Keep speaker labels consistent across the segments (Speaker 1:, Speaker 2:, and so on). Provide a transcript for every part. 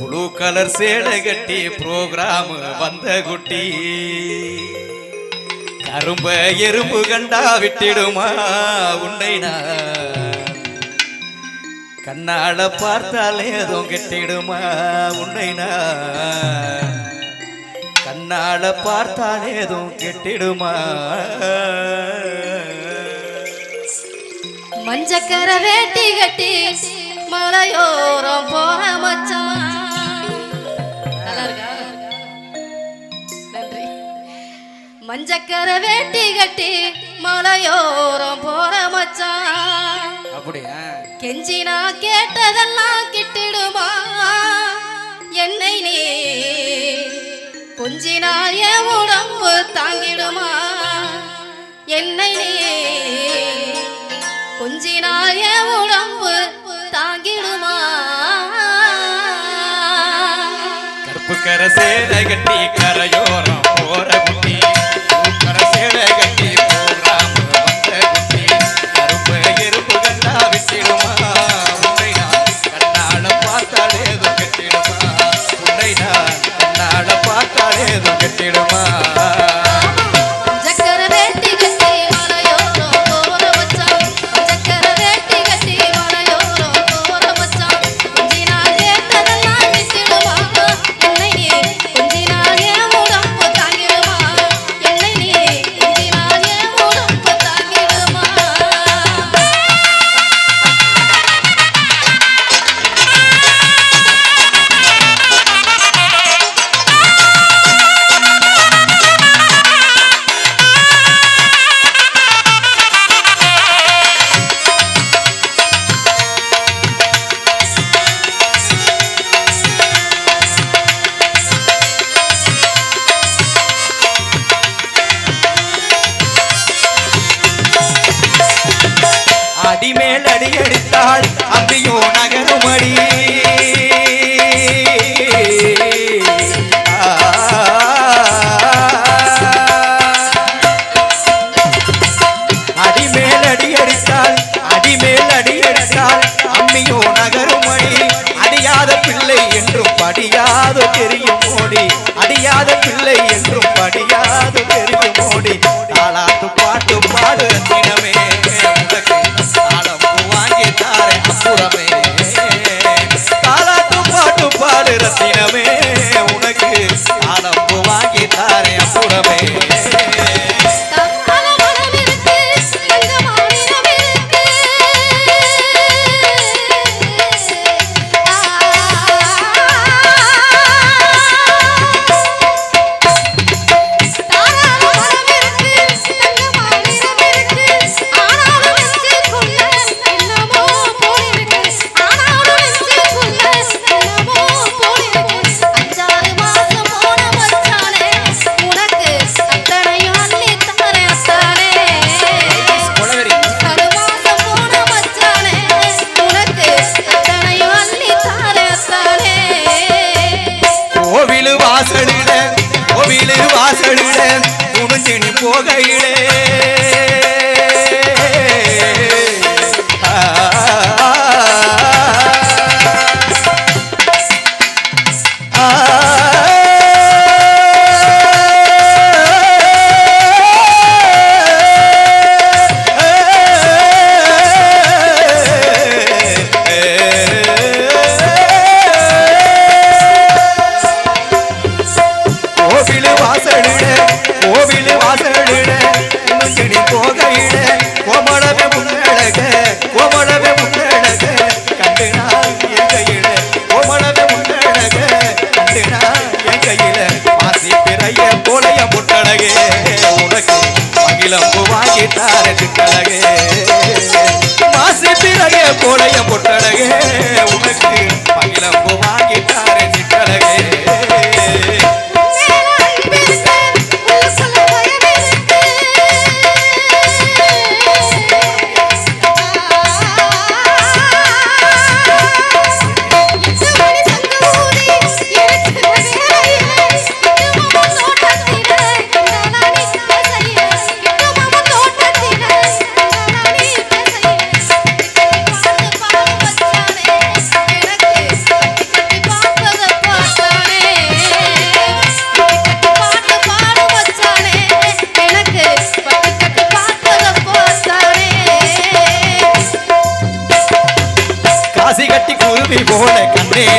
Speaker 1: Blue colour சேலை கட்டி program வந்த குட்டி. கரும்ப எறும்பு கண்டா விட்டிடுமா உன்னை நான். கண்ணால பார்த்தாலே ஏதோ கெட்டிடுமா உன்னை நான். கண்ணால பார்த்தாலே ஏதோ கெட்டிடுமா.
Speaker 2: மஞ்சக்கர வேட்டி கட்டி மலையோரம் போற மஞ்சக்கர வேட்டி கட்டி மலையோரம் போற மச்சான்.
Speaker 1: அப்படியா?
Speaker 2: கெஞ்சி நான் கேட்டதெல்லாம் கிட்டிடுமா? என்னை நீ கொஞ்சி நான் என் உடம்பு தாங்கிடுமா? என்னை நீ கொஞ்சி நான் என் உடம்பு தாங்கிடுமா?
Speaker 1: கருப்பு கரை சேலை கட்டி கரையோரம் போற குட்டி அடிமேல் அடித்தாள் அம்பியோ நகருமடி அடிமேல் அடி அடிமேல் அடி அம்மியோ நகருமடி அடியாத பிள்ளை என்றும் படியாத தெரியும் மோடி அடியாத பிள்ளை என்றும் படியாத தெரியும் மோடி தாளாட்டு பாட்டு பாடு துணிஞ்சு நீ மகிழம்பு வாங்கி தார சிட்டழகே மாசி பிறைய போலைய பொட்டழகே. உனக்கு மகிழம்பு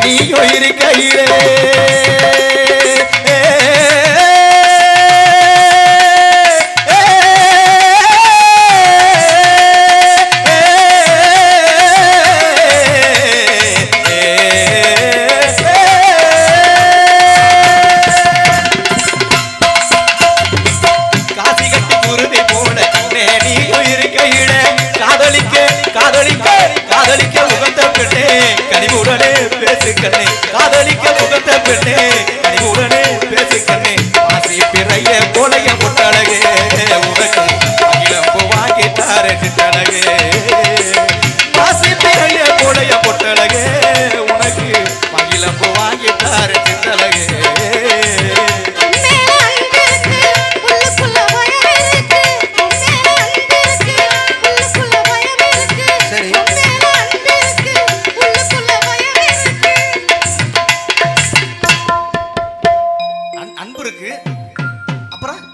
Speaker 1: நீ உயிர் இருக்கையிலே கனிவுடனே பேசு கண்ணே காதலிக்க முகத்த பெண்ணே கனிவுடனே பேசு கண்ணே ஆசி பிறைய போலைய அன்பு இருக்கு. அப்புறம்